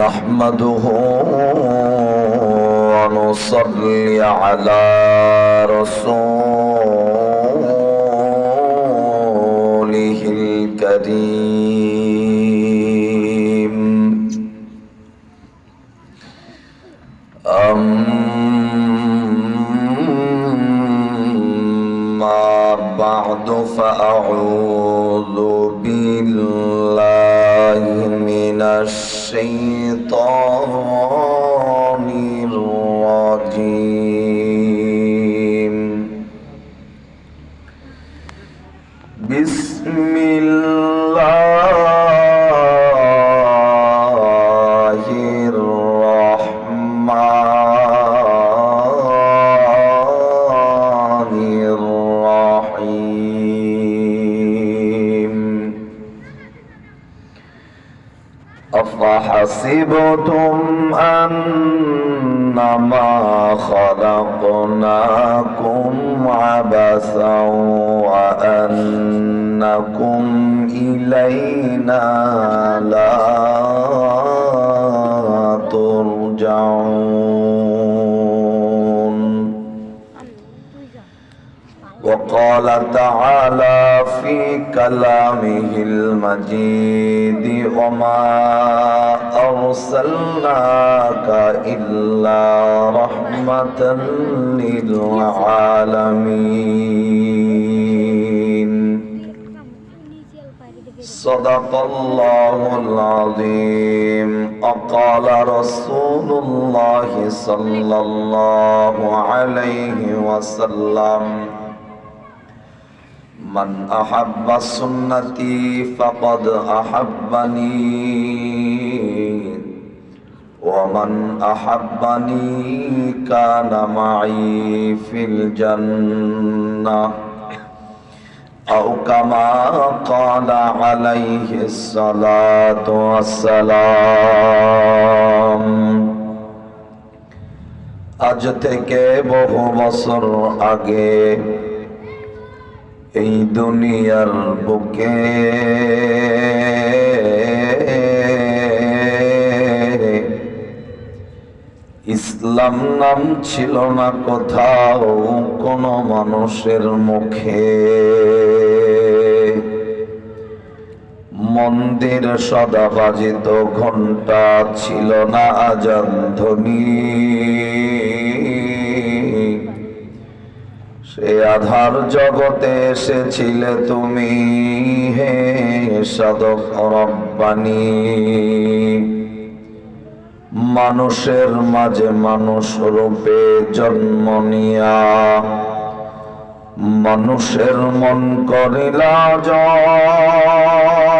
نحمده ونصلي على رسوله الكريم. خلقناكم عبثا وأنكم إلينا لا ترجعون وقال تعالى في كلامه المجيد وما أرسلناك إلا رحمة للعالمين صدق الله العظيم وقال رسول الله صلى الله عليه وسلم من أحب سنتي فقد أحبني ومن أحبني كان معي في الجنة أو كما قال عليه الصلاة والسلام আজ থেকে বহু বছর আগে এই দুনিয়ার বুকে। ইসলাম নাম ছিল না কোথাও কোনো মানুষের মুখে। মন্দির সদা বাজিত ঘণ্টা ছিল না আজান ধ্বনি। সে আধার জগতে এসেছিলে তুমি হে সাধক রব্বানি মানুষের মাঝে মানুষ রূপে জন্ম নিয়া। মানুষের মন করিলা জয়।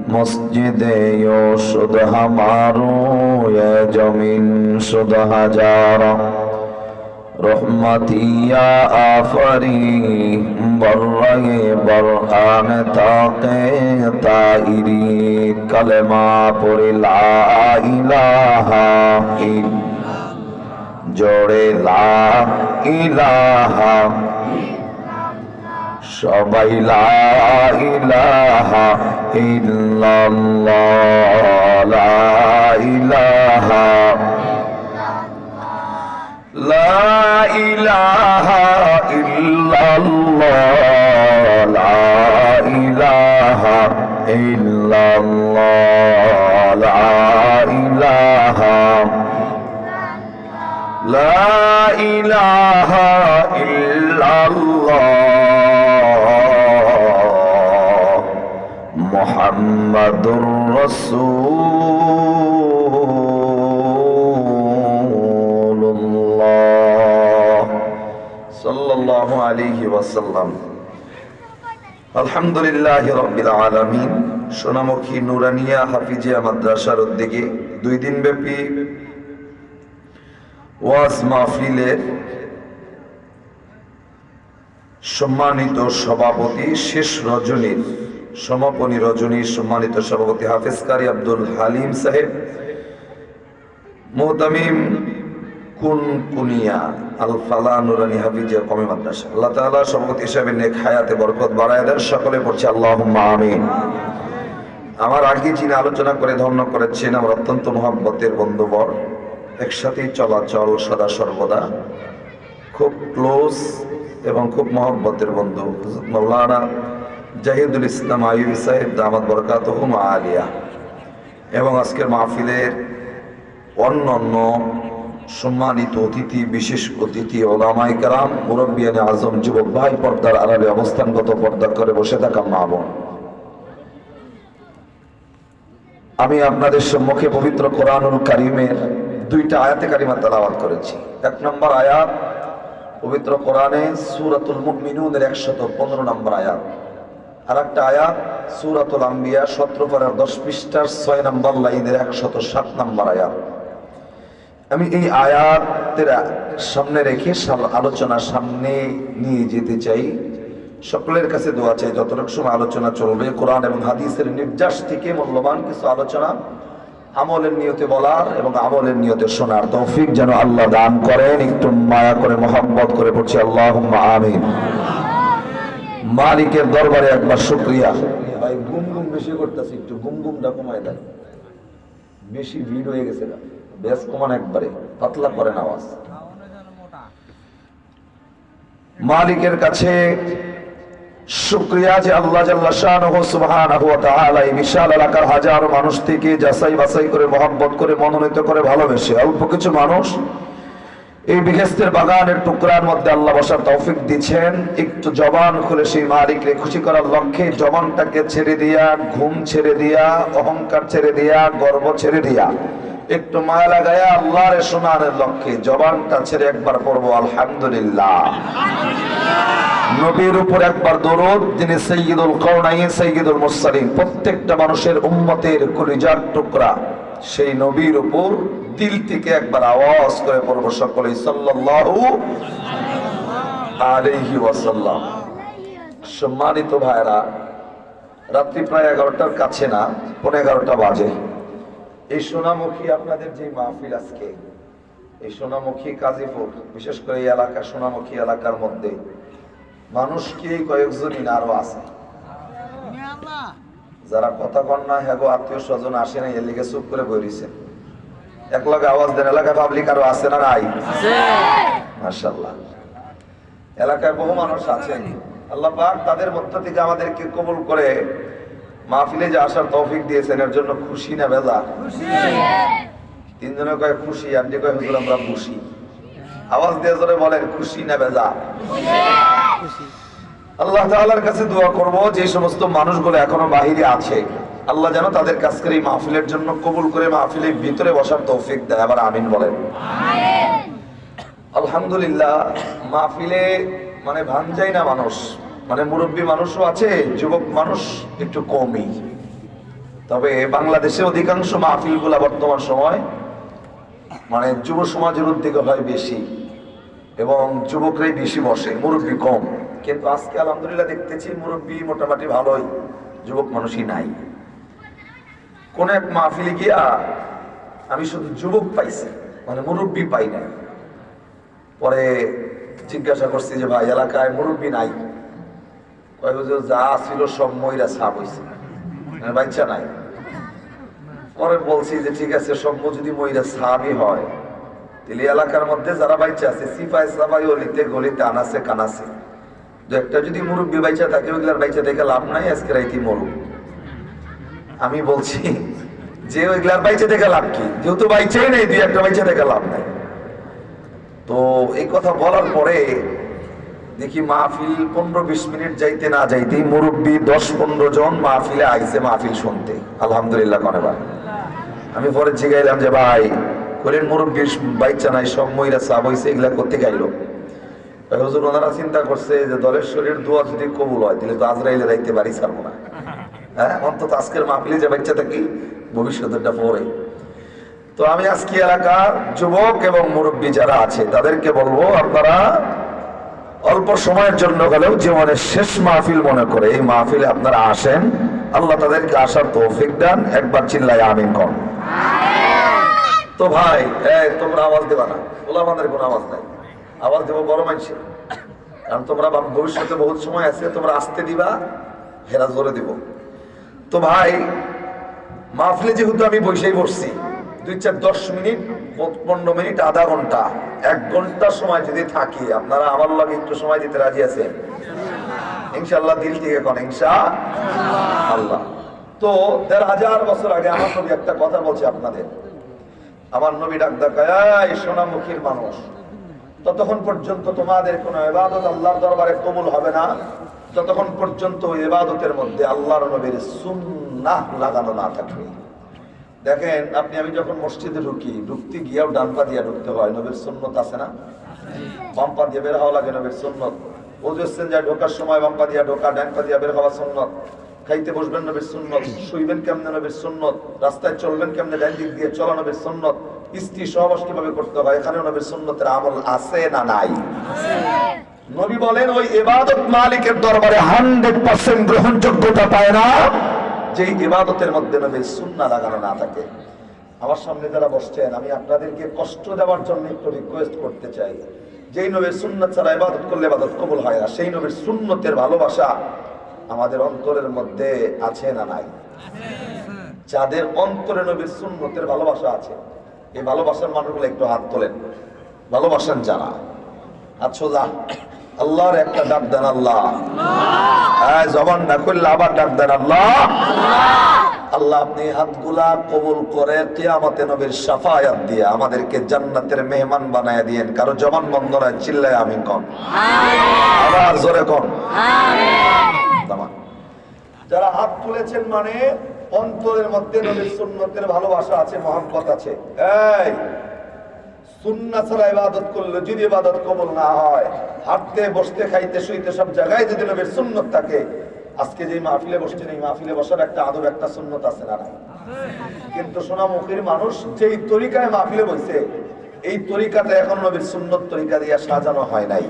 مسجد یو شد ہمارو یا جمین شد ہزارا رحمتی یا آفری برے برآن تاقے تائری کلمہ پر لا الہ الا جوڑے لا الہ ইল্লাল্লাহ লা ইলাহা ইল্লাল্লাহ লা ইলাহা لا إله إلا الله محمد رسول الله صلى الله عليه وسلم আলহামদুলিল্লাহ রব্বিল আলামিন সোনামুখী নুরানিয়া হাফিজিয়া মাদ্রাসার উদ্যোগে দুই দিন ব্যাপী ওয়াজ মাহফিলের সম্মানিত সভাপতি শেষ রজনীর সমাপনী রজনীর সম্মানিত সভাপতি হাফিজ কারি আব্দুল হালিম সাহেব, মোহতামিম কুন মাদ্রাসা। সভাপতি বরকত সকলে পড়ছে আমার আগে আলোচনা করে ধন্য করেছেন, আমার অত্যন্ত বন্ধুবর, একসাথেই চলাচল সদা সর্বদা, খুব ক্লোজ এবং খুব মহব্বতের বন্ধু মৌলানা জাহিদুল ইসলাম আইবি সাহেব দামাদ বরকাত আলিয়া এবং আজকের মাহফিলের অন্য অন্য সম্মানিত অতিথি, বিশেষ অতিথি ওলামাই কারাম মুরব্বিয়ানে আজম, যুবক ভাই পর্দার আড়ালে অবস্থানগত পর্দা করে বসে থাকা মা বোন। আমি আপনাদের সম্মুখে পবিত্র কোরআনুল কারিমের দুইটা আয়াতে কারিমা তেলাওয়াত করেছি। এক নম্বর আয়াত, পবিত্র কোরআনে সূরাতুল মুমিনুনের 115 নম্বর আয়াত। আর একটা আয়াত, সূরাতুল আম্বিয়া 17 পারার 10 পৃষ্ঠার ছয় নম্বর লাইনের 107 নম্বর আয়াত। আমি এই আয়াতের সামনে রেখে আলোচনা সামনে নিয়ে যেতে চাই। সকলের কাছে দোয়া চাই, যতটুকু সময় আলোচনা চলবে, কোরআন এবং হাদিসের নির্যাস থেকে মূল্যবান কিছু আলোচনা আমলের নিয়তে বলার এবং আমলের নিয়তে শোনার তৌফিক যেন আল্লাহ দান করেন, একটু মায়া করে মোহাম্মত করে পড়ছি। আল্লাহ আমিন। মালিকের দরবারে একবার শুক্রিয়া। ভাই গুম গুম বেশি করতেছি একটু গুম গুমটা কমায় বেশি ভিড় হয়ে গেছে না বেশ কমান একবারে পাতলা করেন আওয়াজ। মালিকের কাছে শুক্রিয়া যে আল্লাহ জাল্লা এই বিশাল এলাকার হাজারো মানুষ থেকে যাচাই বাছাই করে মহব্বত করে মনোনীত করে ভালোবেসে। অল্প কিছু মানুষ এই বিঘেস্তের বাগানের টুকরার মধ্যে আল্লাহ বসার তৌফিক দিচ্ছেন। একটু জবান খুলে সেই মালিককে খুশি করার লক্ষ্যে জবানটাকে ছেড়ে দিয়া, ঘুম ছেড়ে দিয়া, অহংকার ছেড়ে দিয়া, গর্ব ছেড়ে দিয়া। একটু মায়া লাগায়া আল্লাহর শোনানের লক্ষ্যে জবানটা ছেড়ে একবার পড়ব, আলহামদুলিল্লাহ। নবীর উপর একবার দরুদ, যিনি সৈয়দুল কওনাইন সৈয়দুল মুরসালিন, প্রত্যেকটা মানুষের উম্মতের কলিজার টুকরা। সেই নবীর উপর দিল থেকে একবার আওয়াজ করে পড়ব সকলে ওয়াসাল্লাম। সম্মানিত ভাইরা রাত্রি প্রায় এগারোটার কাছে না পনেরো এগারোটা বাজে। এই সোনামুখী আপনাদের যে মাহফিল আজকে, এই সোনামুখী কাজীপুর, বিশেষ করে এই এলাকা, সোনামুখী এলাকার মধ্যে, মানুষ কি কয়েকজনই আরও আছে? যারা কথা কন না হ্যাগো আত্মীয় স্বজন আসে না এর লিগে চুপ করে বইরিছে। এক লগে আওয়াজ দেন এলাকায় পাবলিক আরও আছে না নাই? মাশাল্লাহ এলাকায় বহু মানুষ আছেন। আল্লাহ পাক তাদের মধ্য থেকে আমাদেরকে কবুল করে মাহফিলে যে আসার তৌফিক দিয়েছেন এর জন্য খুশি না বেজা তিনজনে কয় খুশি আপনি কয় হুজুর আমরা খুশি আওয়াজ দিয়ে জোরে বলেন খুশি না বেজা আল্লাহ তাআলার কাছে দোয়া করব যে সমস্ত মানুষগুলো এখনও বাহিরে আছে, আল্লাহ যেন তাদের কাছ করে এই মাহফিলের জন্য কবুল করে মাহফিলের ভিতরে বসার তৌফিক দেয়, আবার আমিন বলেন। আলহামদুলিল্লাহ, মাহফিলে মানে ভাঞ্জাই না মানুষ মানে মুরব্বী মানুষও আছে, যুবক মানুষ একটু কমই। তবে বাংলাদেশে অধিকাংশ মাহফিলগুলা বর্তমান সময় মানে যুব সমাজের উদ্যোগে হয় বেশি, এবং যুবকরাই বেশি বসে, মুরব্বী কম। কিন্তু আজকে আলহামদুলিল্লাহ দেখতেছি মুরব্বী মোটামুটি ভালোই, যুবক মানুষই নাই। কোন এক মাহফিলে গিয়া আমি শুধু যুবক পাইছি মানে মুরব্বী পাই নাই। পরে জিজ্ঞাসা করছি যে, ভাই, এলাকায় মুরব্বী নাই? যা ছিল সব ময়রা সাপ হয়েছে মানে বাচ্চা নাই। পরে বলছি যে, ঠিক আছে সভ্য যদি ময়রা সাপই হয়, তাহলে এলাকার মধ্যে যারা বাইচা আছে সিপাই সাবাই অলিতে গলিতে আনাছে কানাছে। দু একটা যদি মুরব্বী বাইচা থাকে ওইগুলার বাইচা দেখে লাভ নাই আজকে রাইতি মরু আমি বলছি, যে ওইগুলার বাইচা দেখে লাভ কি? যেহেতু বাইচাই নেই, দুই একটা বাইচা দেখে লাভ নাই। তো এই কথা বলার পরে দেখি মাহফিল পনেরো বিশ মিনিট যাইতে না যাইতে মুরব্বী দশ পনেরো জন মাহফিলে আইসে মাহফিল শুনতে। আলহামদুলিল্লাহ কনেবার আমি পরে জিগাইলাম যে, ভাই করেন মুরব্বীর বাইচ্চা নাই, সব মহিলা সাব হয়েছে এগুলা করতে গাইলো হুজুর ওনারা চিন্তা করছে যে দলের শরীর দোয়া যদি কবুল হয় তাহলে তো আজরাইলে রাইতে বাড়ি ছাড়বো না। হ্যাঁ অন্তত আজকের মাহফিলে যে বাচ্চা থাকি ভবিষ্যতেরটা পরে তো আমি আজকে এলাকার যুবক এবং মুরব্বী যারা আছে তাদেরকে বলব আপনারা অল্প সময়ের জন্য গেলেও জীবনের শেষ মাহফিল মনে করে এই মাহফিলে আপনারা আসেন। আল্লাহ তাদেরকে আসার তৌফিক দেন। একবার চিল্লাই আমিন কর তো ভাই তোমরা আওয়াজ দেবা না। ওলা আমাদের কোনো আওয়াজ নাই। আওয়াজ দেবো বড় মানুষের কারণ তোমরা ভবিষ্যতে বহুত সময় আছে, তোমরা আসতে দিবা, হেরা জোরে দিব। তো ভাই, মাহফিলে যেহেতু আমি বসেই বসছি, দুই চার দশ মিনিট, পনেরো মিনিট, আধা ঘণ্টা, এক ঘণ্টা সময় যদি থাকি, আপনারা আমার লগে একটু সময় দিতে রাজি আছেন? ইনশাল্লাহ দিল থেকে কোন ইনশা আল্লাহ। তো দেড় হাজার বছর আগে আমার নবী একটা কথা বলছে আপনাদের। আমার নবী ডাক ডাকায় সোনামুখীর মানুষ। ততক্ষণ পর্যন্ত তোমাদের কোন এবাদত আল্লাহর দরবারে কবুল হবে না। যতক্ষণ পর্যন্ত ওই এবাদতের মধ্যে আল্লাহর নবীর সুন্নাহ লাগানো না থাকবে। দেখেন, আপনি, আমি যখন মসজিদে ঢুকি, ঢুকতে গিয়েও ডান পা দিয়ে ঢুকতে হয়, নবীর সুন্নত আছে না? বাম পা দিয়ে বের হওয়া লাগে নবীর সুন্নত। ওজুসেন যায় ঢোকার সময় বাম পা দিয়ে ঢোকা, ডান পা দিয়ে বের হওয়া সুন্নত। খাইতে বসবেন নবীর সুন্নত, শুইবেন কেমনে নবীর সুন্নত? রাস্তায় চলবেন কেমনে? ডান দিক দিয়ে চলা নবীর সুন্নত। স্ত্রী সহবাস কীভাবে করতে হয়? এখানে নবীর সুন্নতের আমল আছে না নাই? নবী বলেন, ওই ইবাদত মালিকের দরবারে হান্ড্রেড পার্সেন্ট গ্রহণযোগ্যতা পায় না। যে ইবাদতের মধ্যে নবীর সুন্না লাগানো না থাকে। আমার সামনে যারা বসছেন, আমি আপনাদেরকে কষ্ট দেওয়ার জন্য একটু রিকোয়েস্ট করতে চাই। যেই নবীর সুন্নত ছাড়া ইবাদত করলে ইবাদত কবুল হয় না, সেই নবীর সুন্নতের ভালোবাসা আমাদের অন্তরের মধ্যে আছে না নাই? যাদের অন্তরে নবীর সুন্নতের ভালোবাসা আছে এই ভালোবাসার মানুষগুলো একটু হাত তোলেন। ভালোবাসেন যারা। আচ্ছা আল্লাহর একটা ডাক দেন আল্লাহ। হ্যাঁ জবান না করলে আবার ডাক দেন আল্লাহ। আল্লাহ আপনি হাতগুলা কবুল করে কিয়ামতে নবীর সাফায়াত দিয়ে আমাদেরকে জান্নাতের মেহমান বানায় দিয়েন। কারও জবান বন্ধ নয় চিল্লায় আমিন কন? আবার জোরে কন? যারা হাত তুলেছেন মানে অন্তরের মধ্যে নবীর সুন্নতের ভালোবাসা আছে, মহাব্বত আছে। এই, সুন্না ছাড়া ইবাদত করলে যদি ইবাদত কবুল না হয়, হাঁটতে, বসতে, খাইতে, শুইতে সব জায়গায় যদি নবীর সুন্নত থাকে, আজকে যে মাহফিলে বসছেন, এই মাহফিলে বসার একটা আদব একটা সুন্নত আছে না? কিন্তু সোনামুখীর মানুষ যেই তরিকায় মাহফিলে বসে এই তরিকাটা এখন নবীর সুন্নত তরিকা দিয়ে সাজানো হয় নাই।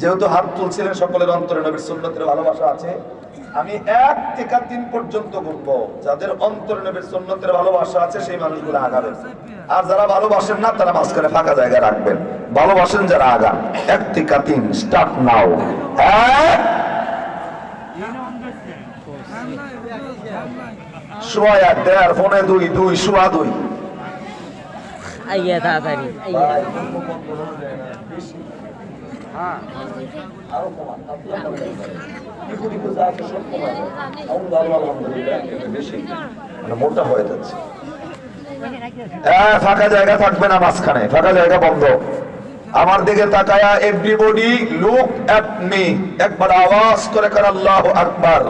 যেহেতু হাত তুলছিলেন, সকলের অন্তরে নবীর সুন্নতের ভালোবাসা আছে। আমি এক থেকে তিন পর্যন্ত ঘুরবো। যাদের অন্তরে নবীর সুন্নতের ভালোবাসা আছে সেই মানুষগুলো আগাবেন আর যারা ভালোবাসেন না তারা মাঝখানে ফাঁকা জায়গা রাখবেন। ভালোবাসেন যারা আগান এক থেকে তিন স্টার্ট নাও সোয়া এক দেড় ফোনে দুই দুই সোয়া দুই। আইয়া তাড়াতাড়ি আইয়া আরও মোটা হয়ে যাচ্ছে ফাঁকা জায়গা থাকবে না মাঝখানে। ফাঁকা জায়গা বন্ধ। আমার দিকে তাকায়া এভরিবডি লুক এট মি একবার আওয়াজ করে আল্লাহ আকবার।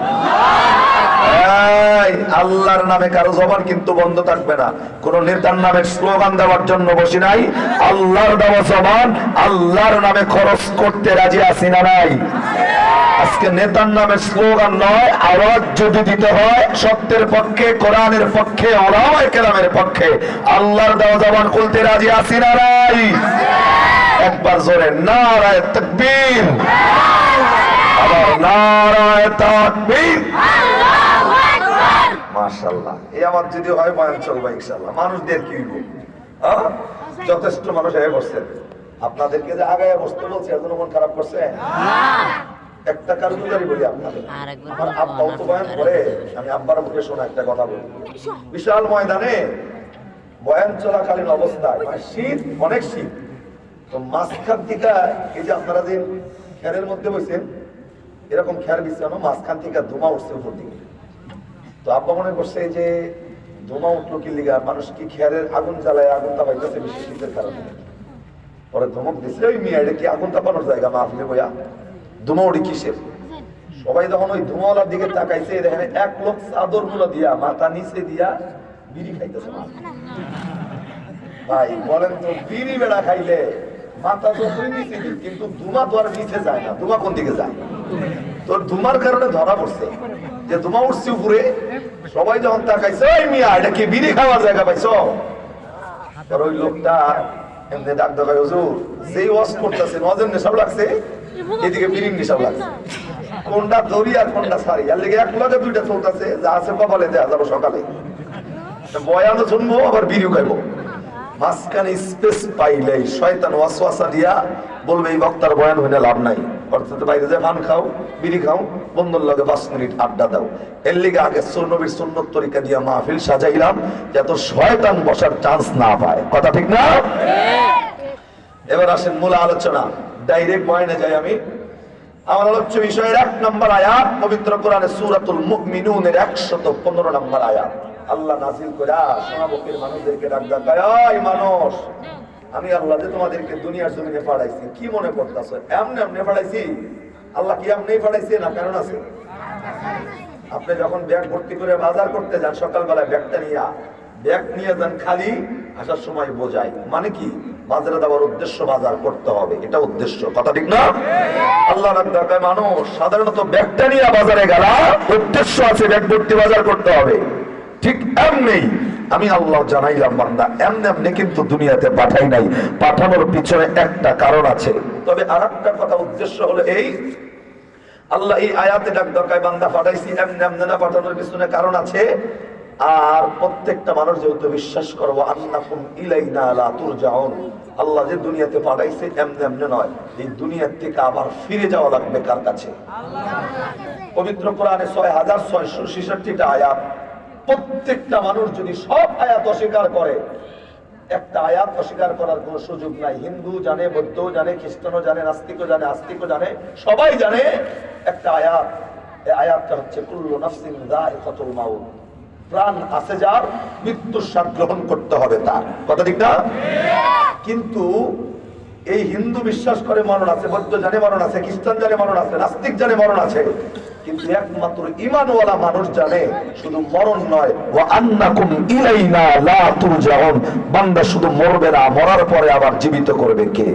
আল্লাহর নামে কারও জবান কিন্তু বন্ধ থাকবে না। কোন নেতার নামে স্লোগান দেওয়ার জন্য বসি নাই। আল্লাহর দেওয়া জবান, আল্লাহর নামে খরচ করতে রাজি আসি না নাই। আজকে নেতার নামে স্লোগান নয়, আওয়াজ যদি দিতে হয়, সত্যের পক্ষে, কোরআনের পক্ষে পক্ষে, আল্লাহর দেওয়া খুলতে রাজি আছি না নাই? একবার জোরে, নারায় তাকবীর। আবার নারায় এই আমার যদি হয় চলবে মানুষদের কি হইব? যথেষ্ট মানুষ হয়ে বসছেন আপনাদেরকে যে আগায় বসতে বলছে এর জন্য মন খারাপ করছে? একটা কারণদারি বলি আপনাদের। আমার বলব, তো বয়ান করে আমি আব্বার মুখে শোনা একটা কথা বলি। বিশাল ময়দানে বয়ান চলাকালীন অবস্থায় মানে শীত অনেক শীত। তো মাঝখান থেকে এই যে আপনারা যে খেরের মধ্যে বসেন এরকম খের বিছানো মাঝখান থেকে ধোঁয়া উঠছে উপর দিকে। তো আব্বা মনে করছে যে ধোঁয়া উঠল কি লিগা? মানুষ কি খেরের আগুন জ্বালায় আগুন তাপাইতেছে বেশি শীতের কারণে? পরে ধমক দিছে। ওই মিয়া এটা কি আগুন তাপানোর জায়গা? মাহফিলে বইয়া। ধুমা উড়ি কিসের? সবাই যখন ওই ধুমাওয়ালার দিকে তাকাইছে দেখেন এক লোক চাদরগুলো দিয়া মাথা নিচে দিয়া বিড়ি খাইতেছে। ভাই বলেন তো বিড়ি বেড়া খাইলে মাথা যতই নিচে দিক, কিন্তু ধুমা তো আর নিচে যায় না। ধুমা কোন দিকে যায়? তোর ধুমার কারণে ধরা পড়ছে। যে ধুমা উঠছে উপরে সবাই যখন তাকাইছে ওই মিয়া এটা কি বিড়ি খাওয়ার জায়গা পাইছো? ওই লোকটা এমনি ডাক দেখায়, হুজুর, যেই ওয়াশ করতেছে, নজর নেশাব লাগছে? এদিকে বিড়ির নেশাব লাগছে। কোনটা ধরি আর কোনটা সারি আর লেগে এক লগে দুইটা চলতেছে, যা আছে কপালে দেয়া যাব সকালে। বয়ানও শুনব, আবার বিড়িও খাইবো। মাঝখানে স্পেস পাইলেই শয়তান ওয়াসওয়াসা দিয়া বলবে, এই বক্তার বয়ান হইলে লাভ নাই। অর্থাৎ বাইরে যে পান খাও বিড়ি খাও বন্ধুর লগে পাঁচ মিনিট আড্ডা দাও। এর লিগে আগে সুন্নবীর সুন্নত তরিকা দিয়া মাহফিল সাজাইলাম যাতে শয়তান বসার চান্স না পায়। কথা ঠিক না? এবার আসেন মূল আলোচনা। ডাইরেক্ট বয়ানে যাই আমি। আমার আলোচ্য বিষয়ের এক নম্বর আয়াত পবিত্র কোরআনে সূরাতুল মুমিনুনের 115 নম্বর আয়াত। আল্লাহ নাজিল করে সমাবকের মানুষদেরকে ডাক ডাকায় মানুষ আমি আল্লাহ যে তোমাদেরকে দুনিয়ার জমিনে পাঠাইছি। কি মনে করতেছো? এমনি এমনি পাঠাইছি? আল্লাহ কি এমনি পাঠাইছে না কারণ আছে? আপনি যখন ব্যাগ ভর্তি করে বাজার করতে যান, সকালবেলায় ব্যাগটা নিয়ে, ব্যাগ নিয়ে যান খালি, আসার সময় বোঝাই মানে কি? বাজারে দেওয়ার উদ্দেশ্য বাজার করতে হবে। এটা উদ্দেশ্য। কথা ঠিক না? আল্লাহ মানুষ, সাধারণত ব্যাগটা নিয়ে বাজারে গেলা, উদ্দেশ্য আছে ব্যাগ ভর্তি বাজার করতে হবে। ঠিক এমনি। আমি আল্লাহ জানাইলাম বান্দা এমনি এমনি কিন্তু দুনিয়াতে পাঠাই নাই। পাঠানোর পিছনে একটা কারণ আছে। তবে আর একটা কথা উদ্দেশ্য হলো এই। আল্লাহ এই আয়াতে ডাক দরকার বান্দা পাঠাইছি এমনি এমনি না পাঠানোর পিছনে কারণ আছে। আর প্রত্যেকটা মানুষ যেহেতু বিশ্বাস করব আন্নাকুম ইলাইনা লা তুরজাউন। আল্লাহ যে দুনিয়াতে পাঠাইছে এমনি এমনি নয়। এই দুনিয়ার থেকে আবার ফিরে যাওয়া লাগবে কার কাছে? পবিত্র কোরআনে ছয় হাজার ছয়শো ছেষট্টিটা আয়াত। প্রত্যেকটা মানুষ যদি সব আয়াত অস্বীকার করে, একটা আয়াত অস্বীকার করার কোনো সুযোগ নাই। হিন্দু জানে, বৌদ্ধ জানে খ্রিস্টানও জানে, নাস্তিকও জানে, আস্তিকও জানে, সবাই জানে একটা আয়াত। আয়াতটা হচ্ছে, কুল্লু নাফসিন যায়কাতুল মাউত। প্রাণ আছে যার, মৃত্যুর স্বাদ গ্রহণ করতে হবে তার। কথা ঠিক না? কিন্তু এই হিন্দু বিশ্বাস করে মরণ আছে, বৌদ্ধ জানে মরণ আছে, খ্রিস্টান জানে মরণ আছে, নাস্তিক জানে মরণ আছে। কিন্তু একমাত্র ইমানওয়ালা মানুষ জানে শুধু মরণ নয় ওয়া আন্নাকুম ইলাইনা লা তুরজাউন। বান্দা শুধু মরবে না মরার পরে আবার জীবিত করবে কে?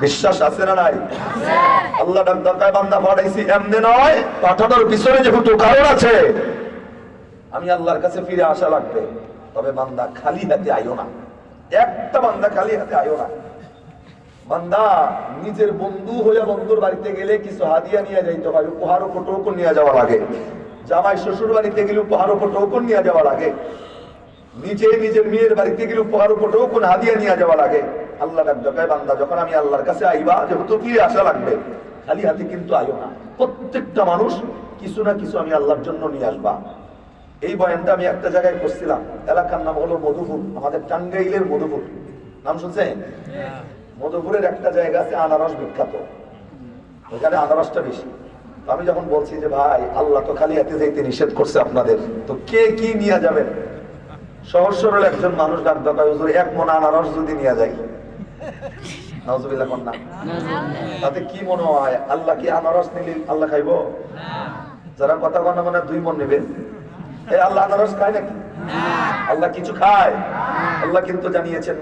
বিশ্বাস আছে না নাই? আল্লাহ ডাক ডাকায় বান্দা পাঠাইছি এমনি নয় পাঠানোর পিছনে যেহেতু কারণ আছে আমি আল্লাহর কাছে ফিরে আসা লাগবে। তবে বান্দা খালি হাতে আইও না। একটা বান্দা খালি হাতে আইও না। বান্দা, নিজের বন্ধু হইয়া বন্ধুর বাড়িতে গেলে কিছু হাদিয়া নিয়ে যাইতে হয়, উপহার উপর টোকন নিয়ে যাওয়া লাগে। জামাই শ্বশুর বাড়িতে গেলে উপহার উপর টোকন নিয়ে যাওয়া লাগে। নিজে নিজের মেয়ের বাড়িতে গেলে উপহার উপর টোকন হাদিয়া নিয়ে যাওয়া লাগে। আল্লাহ ডাক ডাকায় বান্দা, যখন আমি আল্লাহর কাছে আইবা, যেহেতু ফিরে আসা লাগবে, খালি হাতে কিন্তু আইও না। প্রত্যেকটা মানুষ কিছু না কিছু আমি আল্লাহর জন্য নিয়ে আসবা। এই বয়ানটা আমি একটা জায়গায় করছিলাম। এলাকার নাম হলো মধুপুর, আমাদের টাঙ্গাইলের মধুপুর। নাম শুনছেন? মধুপুরের একটা জায়গা আছে আনারস বিখ্যাত। ওখানে আনারসটা বেশি। আমি যখন বলছি যে, ভাই, আল্লাহ তো খালি হাতে যাইতে নিষেধ করছে আপনাদের, তো কে কি নিয়ে যাবেন? সহজ সরল একজন মানুষ ডাক দরকার হুজুর, এক মন আনারস যদি নিয়ে যাই। তাতে কি মনে হয়? আল্লাহ কি আনারস নিলে আল্লাহ খাইবো? যারা কথা কন মানে দুই মন নেবেন এই আল্লাহ আনারস খায় নাকি? আল্লাহ কিছু খায়? আল্লাহ কিন্তু জানিয়েছেন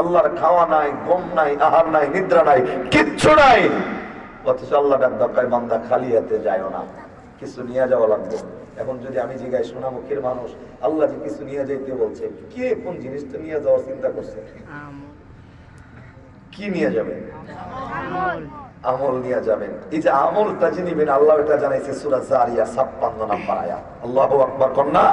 আল্লাহর খাওয়া নাই গম নাই আহার নাই নিদ্রা নাই কিচ্ছু নাই। অথচ আল্লাহ ডাক দরকার বান্দা খালি হাতে যায়ও না। কিছু নিয়ে যাওয়া লাগবে। এখন যদি আমি জিগাই সোনামুখীর মানুষ আল্লাহ যে কিছু নিয়ে যাইতে বলছে কে কোন জিনিসটা নিয়ে যাওয়ার চিন্তা করছে? কি নিয়ে যাবে? আমল নিয়ে যাবেন। এই যে আমলটা যে নিবেন আল্লাহ এটা জানাইছে সূরা জারিয়া 56 নাম্বার আয়াত। আল্লাহু আকবার কন্যা।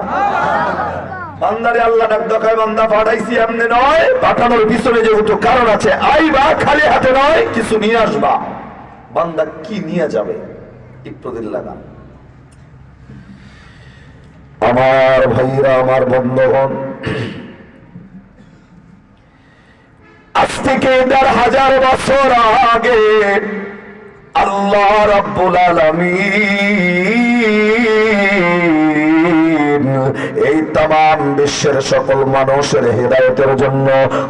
বান্দারে আল্লাহ ডাক দেখায় বান্দা পাঠাইছি এমনি নয় পাঠানোর পিছনে যেহেতু কারণ আছে আইবা খালি হাতে নয় কিছু নিয়ে আসবা। বান্দা কি নিয়ে যাবে? আমার ভাইরা আমার বন্ধগণ আজ থেকে দেড় হাজার বছর আগে আল্লাহ রাব্বুল আলামিন এই তাম বিশ্বের সকল মানুষের হেদায়েতের জন্য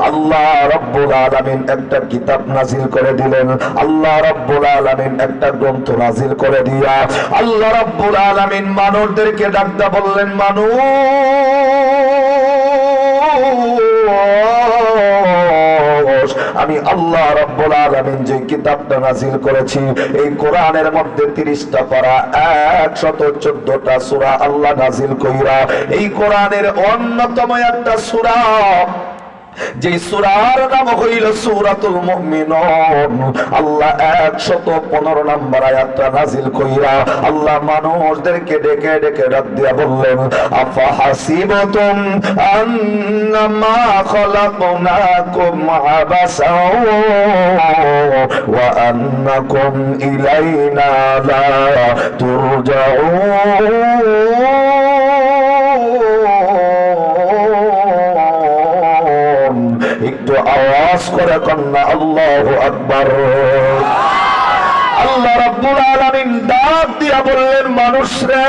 আল্লাহ রাব্বুল আলামিন একটা কিতাব নাজিল করে দিলেন। আল্লাহ রাব্বুল আলামিন একটা গ্রন্থ নাজিল করে দিয়া আল্লাহ রাব্বুল আলামিন মানুষদেরকে ডাকদা বললেন, মানুষ আমি আল্লাহ রব্বুল আলামিন যে কিতাবটা নাজিল করেছি, এই কোরআনের মধ্যে 30টা পারা 114টা সূরা আল্লাহ নাজিল কইরা, এই কোরআনের অন্যতম একটা সূরা যে সুরার নাম হইল সুরাতুল মুমিনুন, আল্লাহ 115 নম্বর আয়াতটা নাজিল কইরা আল্লাহ মানুষদেরকে ডেকে ডেকে ডাক দিয়া বললেন আফা হাসিবতুম আন্নামা খলাকনাকুম আবাসা ওয়া আন্নাকুম ইলাইনা লা তুরজাউন। করে কন্যা আল্লাহ আকবর। আল্লাহ রাব্বুল আলমিন ডাক দিয়া বললেন মানুষ রে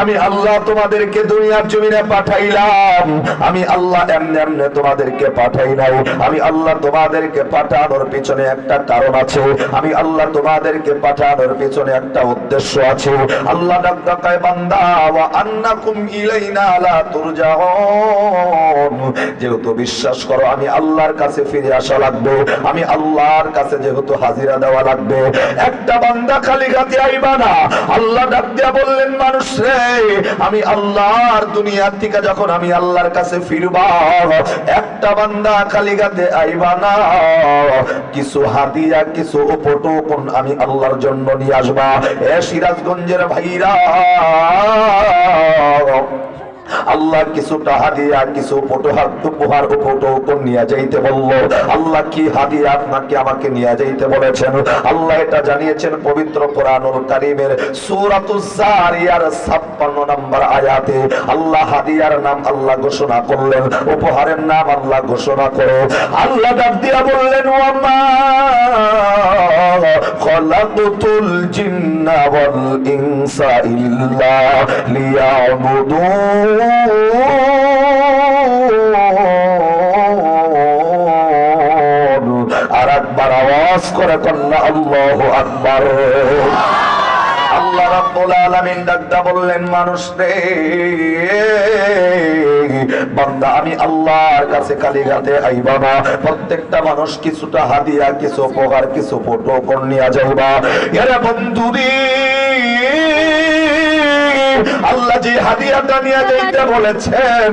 আমি আল্লাহ তোমাদেরকে দুনিয়ার জমিনে পাঠাইলাম। আমি আল্লাহ এমনি এমনি তোমাদেরকে পাঠাই নাই। আমি আল্লাহ তোমাদেরকে পাঠানোর পিছনে একটা কারণ আছে। আমি আল্লাহ তোমাদেরকে পাঠানোর পিছনে একটা উদ্দেশ্য আছে। আল্লাহ ডাক ডাকায় বান্দা, ওয়া আন্নাকুম ইলাইনা লা তুরজাউন। যেহেতু বিশ্বাস করো, আমি আল্লাহর কাছে ফিরে আসা লাগবে। আমি আল্লাহর কাছে যেহেতু হাজিরা দেওয়া লাগবে। একটা বান্দা খালি গাতে আইবা না। আল্লাহ ডাক দিয়া বললেন, মানুষ রে আমি আল্লাহর দুনিয়ার থেকে যখন আমি আল্লাহর কাছে ফিরবা, একটা বান্দা খালি গাতে আইবা না। কিছু হাদিয়া, কিছু উপটোকন আমি আল্লাহর জন্য নিয়ে আসবা। এ সিরাজগঞ্জের ভাইরা আল্লাহ কিছুটা হাদিয়া কিছু উপহার উপহার উপটোকন নিয়ে যাইতে বলল। আল্লাহ কি হাদিয়া আপনাকে আমাকে নিয়ে যাইতে বলেছেন? আল্লাহ এটা জানিয়েছেন পবিত্র কোরআনুল কারীমের সূরাতুজ জারিয়ার 56 নম্বর আয়াতে। আল্লাহ হাদিয়ার নাম আল্লাহ ঘোষণা করলেন, উপহারের নাম আল্লাহ ঘোষণা করে। আল্লাহ ডাক দিয়া বললেন, ওয়ামা খলাকুতুল জিন্না ওয়াল ইনসা ইল্লা লিয়াবুদুন আর একবার আওয়াজ করে আল্লাহ বললেন, মানুষ রে আমি আল্লাহর কাছে প্রত্যেকটা মানুষ কিছুটা হাদিয়া, কিছু উপহার, কিছু ফটো নিয়ে যাইবা। এরা বন্ধুরি আল্লাহ যে হাদিয়াটা নিয়ে যাইতে বলেছেন,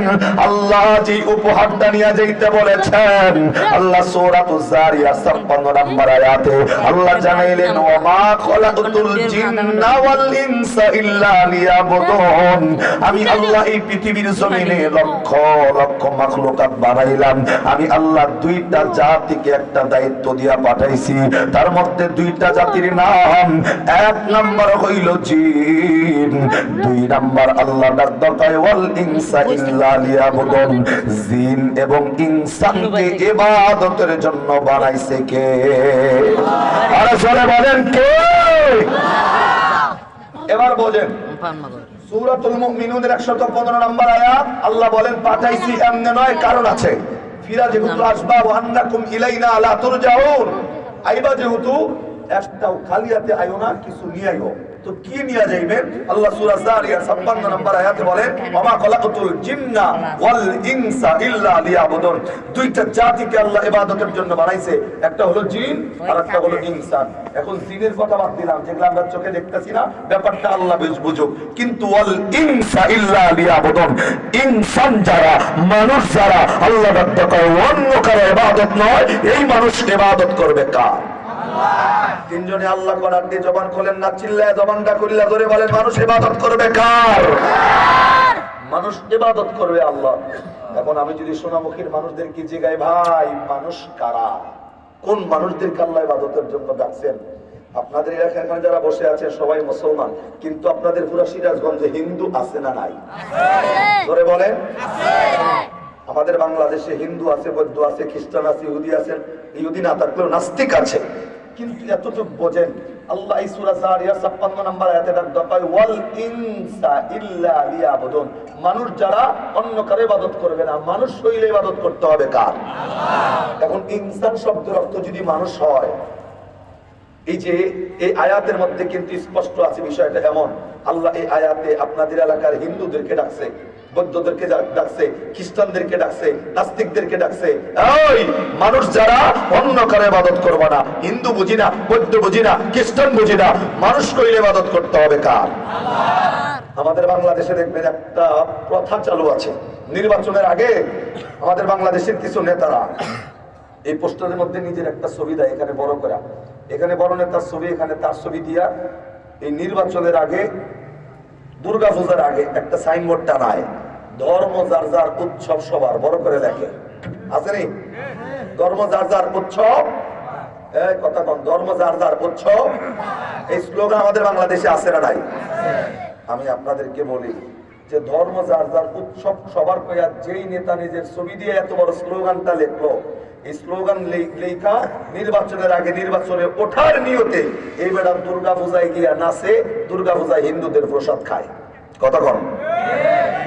আল্লাহ যে উপহারটা নিয়ে যাইতে বলেছেন, আল্লাহ সূরাতুজ জারিয়াত 56 নম্বর আয়াতে আল্লাহ জানাইলেন ওয়া মা খলাকতুল জিন্না ওয়াল ইনসা ইল্লা লিয়াবুদুন আমি আল্লাহ এই পৃথিবীর জমিনে লক্ষ লক্ষ মাখলুকাত বানাইলাম। আমি আল্লাহ দুইটা জাতিকে একটা দায়িত্ব দিয়া পাঠাইছি। তার মধ্যে দুইটা জাতির নাম, এক নাম্বার হইল জিন, দুই নাম্বার আল্লাহ ডাক দরকায় ওয়াল ইনসা ইল্লা লিয়াবুদুন। জিন এবং ইনসানকে ইবাদতের জন্য বানাইছে কে? আরে সরে বলেন কে? এবার বোঝেন। সূরাতুল মুমিনুনের 115 নম্বর আয়াত আল্লাহ বলেন পাঠাইছি এমনি নয় কারণ আছে। ফিরা যেহেতু আসবা ওয়া আন্নাকুম ইলাইনা লা তুরজাউন। আইবা যেহেতু একটাও খালিয়াতে আইও না কিছু নিয়ে আইও। তো কি নিয়ে যাইবেন আল্লাহ সূরা জারিয়া 56 নম্বর আয়াতে বলেন খলাকতুল জিন্না ওয়াল ইনসা ইল্লা লিয়াবুদুন। দুইটা জাতিকে আল্লাহ ইবাদতের জন্য বানাইছে। একটা হলো জিন আর একটা হলো ইনসান। এখন জিনের কথা বাদ দিলাম, যেগুলো আমরা চোখে দেখতেছি না, ব্যাপারটা আল্লাহ বুঝুক। কিন্তু ওয়াল ইনসা ইল্লা লিয়াবুদুন। ইনসান যারা, মানুষ যারা, আল্লাহ বাদ্য অন্য কারও ইবাদত নয়, এই মানুষ ইবাদত করবে কার? তিনজনে আল্লাহ করার দিয়ে জবান খোলেন না, চিল্লায় জবানটা করিলা ধরে বলেন, মানুষ ইবাদত করবে কার? মানুষ ইবাদত করবে আল্লাহ। এখন আমি যদি সোনামুখীর মানুষদেরকে জিগাই, ভাই, মানুষ কারা? কোন মানুষদেরকে আল্লাহ ইবাদতের জন্য ডাকছেন? আপনাদের এলাকায় যারা বসে আছে, সবাই মুসলমান, কিন্তু আপনাদের পুরো সিরাজগঞ্জে হিন্দু আছে না নাই? ধরে বলেন। আমাদের বাংলাদেশে হিন্দু আছে, বৌদ্ধ আছে, খ্রিস্টান আছে, ইহুদি আছেন ইহুদি না থাকলেও নাস্তিক আছে। কিন্তু এতটুকু বোঝেন আল্লাহ এই সূরা জারিয়ার 56 নম্বর আয়াতে ডাক দেয় ওয়াল ইনসা ইল্লা লিয়াবুদুন। মানুষ যারা অন্য কারও ইবাদত করবে না মানুষ হইলে ইবাদত করতে হবে কার? এখন ইনসান শব্দের অর্থ যদি মানুষ হয় এই যে এই আয়াতের মধ্যে কিন্তু স্পষ্ট আছে বিষয়টা এমন আল্লাহ এই আয়াতে আপনাদের এলাকার হিন্দুদেরকে ডাকছে বৌদ্ধদেরকে ডাকছে, খ্রিস্টানদেরকে ডাকছে, নাস্তিকদেরকে ডাকছে ওই মানুষ যারা অন্য কারও ইবাদত করবে না, হিন্দু বুঝি না, বৌদ্ধ বুঝি না, খ্রিস্টান বুঝি না, মানুষ কইলে ইবাদত করতে হবে কার? আমাদের বাংলাদেশে দেখবেন একটা প্রথা চালু আছে। নির্বাচনের আগে আমাদের বাংলাদেশের কিছু নেতারা এই পোস্টারের মধ্যে নিজের একটা ছবি দেয়, এখানে বড় করা। এখানে বড় নেতার ছবি, এখানে তার ছবি দিয়া এই নির্বাচনের আগে দুর্গা পূজার আগে একটা সাইনবোর্ড টানায়, ধর্ম যার যার উৎসব সবার, বড় করে লেখে। আছে নি? ধর্ম যার যার উৎসব কথা ধর্ম যার যার এই আমাদের বাংলাদেশে আছে না নাই? আমি আপনাদেরকে বলি যে ধর্ম যার যার উৎসব সবার কয়া যেই নেতা নিজের ছবি দিয়ে এত বড় স্লোগানটা লিখলো, এই স্লোগান লেখা নির্বাচনের আগে নির্বাচনে ওঠার নিয়তে এই বেড়া দুর্গা পূজায় গিয়া নাচে দুর্গা পূজায় হিন্দুদের প্রসাদ খায়। কথা কন।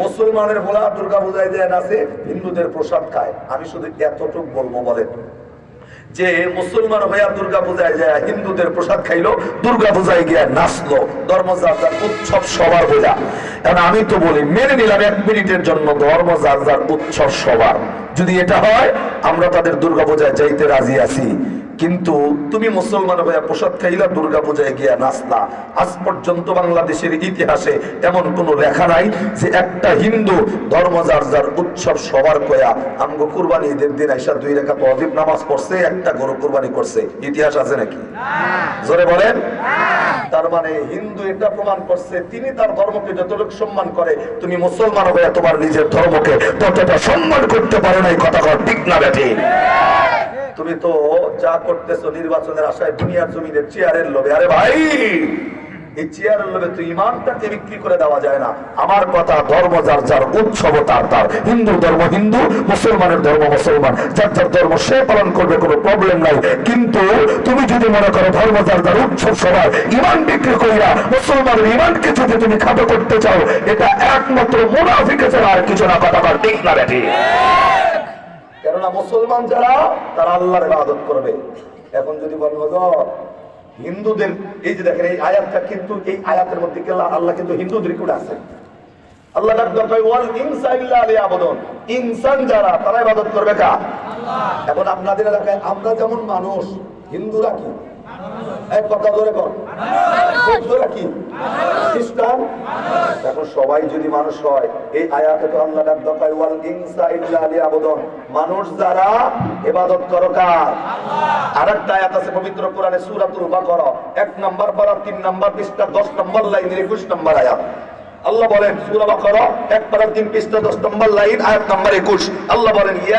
মুসলমানের ভোলা দুর্গা পূজায় দেয় নাচে, হিন্দুদের প্রসাদ খায়। আমি শুধু এতটুক বলব বলেন। যে মুসলমান হইয়া দুর্গা পূজায় যায় হিন্দুদের প্রসাদ খাইলো, দুর্গা পূজায় গিয়া নাচলো, ধর্মযাত্রার উৎসব সবার বোঝা এখন আমি তো বলি, মেনে নিলাম এক মিনিটের জন্য ধর্মযাত্রার উৎসব সবার। যদি এটা হয়, আমরা তাদের দুর্গা পূজায় যাইতে রাজি আছি। কিন্তু তুমি মুসলমান হইয়া প্রসাদ খাইলা দুর্গা পূজায় গিয়া নাচলা। আজ পর্যন্ত বাংলাদেশের ইতিহাসে এমন কোন লেখা নাই যে একটা হিন্দু ধর্ম যার যার উৎসব সবার কয়া আমগো কুরবানি ঈদের দিন আইসা দুই রেখা অজিব নামাজ পড়ছে একটা গরু কুরবানি করছে। ইতিহাস আছে নাকি? জোরে বলেন। তার মানে হিন্দু এটা প্রমাণ করছে তিনি তার ধর্মকে যতটুকু সম্মান করে তুমি মুসলমান হয়ে তোমার নিজের ধর্মকে ততটা সম্মান করতে পারো না এই কথা ঠিক না বেঠি তুমি তো যা করতেছো নির্বাচনের আশায় দুনিয়ার জমিনের চেয়ারের লোভে। আরে ভাই, এই চেয়ারের লোভে তুই ইমানটাকে বিক্রি করে দেওয়া যায় না। আমার কথা ধর্ম যার যার উৎসব তার তার। হিন্দু ধর্ম হিন্দু, মুসলমানের ধর্ম মুসলমান। যার যার ধর্ম সে পালন করবে, কোনো প্রবলেম নাই। কিন্তু তুমি যদি মনে করো ধর্ম যার যার উৎসব সবার, ইমান বিক্রি করিয়া মুসলমানের ইমানকে যদি তুমি খাটো করতে চাও, এটা একমাত্র মুনাফিকে ছাড়া আর কিছু না কথা ঠিক না বেটি কেননা মুসলমান যারা তারা আল্লাহর ইবাদত করবে। এখন যদি বলেন হুজুর হিন্দুদের এই যে দেখেন এই আয়াতটা কিন্তু এই আয়াতের মধ্যে কেলা আল্লাহ- কিন্তু হিন্দুদের ಕೂಡ আছে? আল্লাহ ওয়াল ইনসা ইল্লা লিয়াবুদুন। ইনসান যারা তারা ইবাদত করবে কা এখন আপনাদের এলাকায় আমরা যেমন মানুষ হিন্দুরা কি? এক কথা ধরে কর কি এখন সবাই যদি মানুষ হয়, এই আয়াতে তো আল্লাহ ডাক ওয়াল ইনসা ইল্লা লিয়াবুদুন। মানুষ যারা ইবাদত করো কার? আরেকটা আয়াত আছে পবিত্র কোরআনে সূরাতুল বাকারা। এক নাম্বার পারা, তিন নাম্বার পৃষ্ঠা 10 নম্বর লাইনের 21 নম্বর আয়াত। আল্লাহ বলেন, সূরা বাকারা, এক পারা, তিন পৃষ্ঠা 10 নম্বর লাইন, আয়াত নম্বর 21 আল্লাহ বলেন, ইয়া